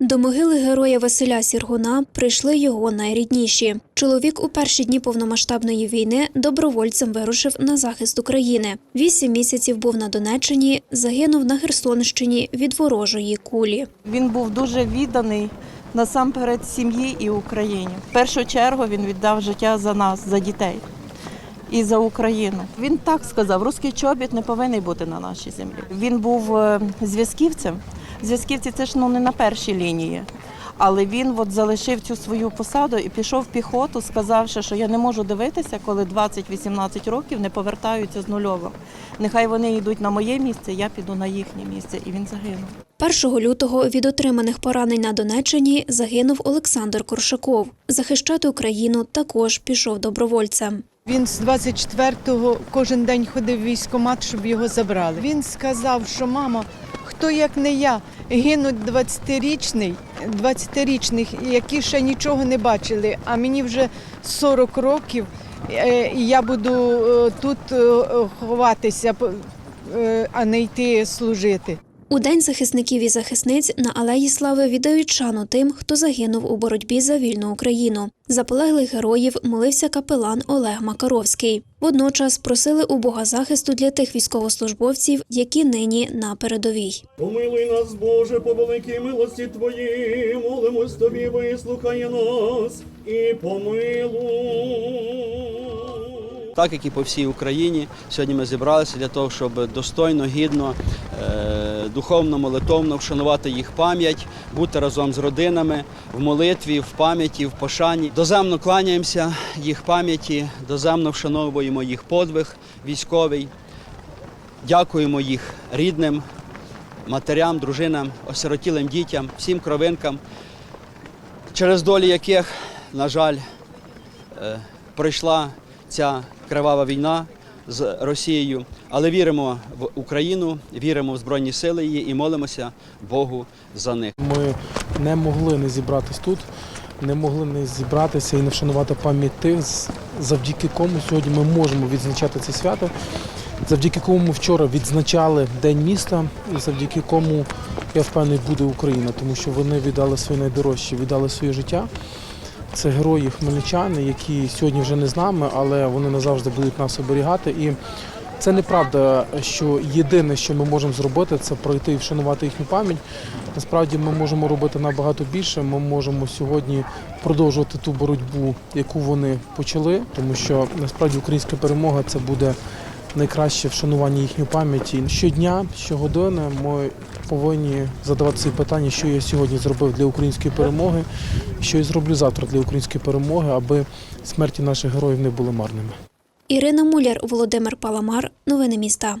До могили героя Василя Сіргуна прийшли його найрідніші. Чоловік у перші дні повномасштабної війни добровольцем вирушив на захист України. Вісім місяців був на Донеччині, загинув на Херсонщині від ворожої кулі. Він був дуже відданий насамперед сім'ї і Україні. В першу чергу він віддав життя за нас, за дітей і за Україну. Він так сказав: руський чобіт не повинен бути на нашій землі. Він був е, зв'язківцем. Зв'язківці це ж ну не на першій лінії. Але він от залишив цю свою посаду і пішов в піхоту, сказавши, що я не можу дивитися, коли 20-18 років не повертаються з нульовим. Нехай вони йдуть на моє місце, я піду на їхнє місце. І він загинув. 1 лютого від отриманих поранень на Донеччині загинув Олександр Коршаков. Захищати Україну також пішов добровольцем. Він з 24-го кожен день ходив в військкомат, щоб його забрали. Він сказав, що мамо, хто як не я, гинуть 20-річний, 20-річних, які ще нічого не бачили, а мені вже 40 років, е, і я буду е, тут е, ховатися, а не йти служити. У День захисників і захисниць на Алеї Слави віддають шану тим, хто загинув у боротьбі за вільну Україну. За полеглих героїв молився капелан Олег Макаровський. Водночас просили у Бога захисту для тих військовослужбовців, які нині на передовій. Помилуй нас, Боже, по великій милості Твоїй, молимось Тобі, вислухай нас і помилуй. Так як і по всій Україні, сьогодні ми зібралися для того, щоб достойно, гідно, е, духовно, молитовно вшанувати їх пам'ять, бути разом з родинами в молитві, в пам'яті, в пошані. Доземно кланяємося їх пам'яті, доземно вшановуємо їх подвиг військовий, дякуємо їх рідним, матерям, дружинам, осиротілим дітям, всім кровинкам, через долі яких, на жаль, е, пройшла ця кривава війна з Росією, але віримо в Україну, віримо в Збройні Сили її і молимося Богу за них. Ми не могли не зібратись тут, не могли не зібратися і не вшанувати пам'ять тих, завдяки кому сьогодні ми можемо відзначати це свято, завдяки кому ми вчора відзначали День міста, і завдяки кому я впевнений буде Україна, тому що вони віддали своє найдорожче, віддали своє життя. Це герої хмельничани, які сьогодні вже не з нами, але вони назавжди будуть нас оберігати. І це неправда, що єдине, що ми можемо зробити, це пройти і вшанувати їхню пам'ять. Насправді ми можемо робити набагато більше. Ми можемо сьогодні продовжувати ту боротьбу, яку вони почали, тому що насправді українська перемога це буде найкраще вшанування їхньої пам'яті. Щодня, щогодини ми повинні задавати собі питання, що я сьогодні зробив для української перемоги, що я зроблю завтра для української перемоги, аби смерті наших героїв не були марними. Ірина Муляр, Володимир Паламар. Новини міста.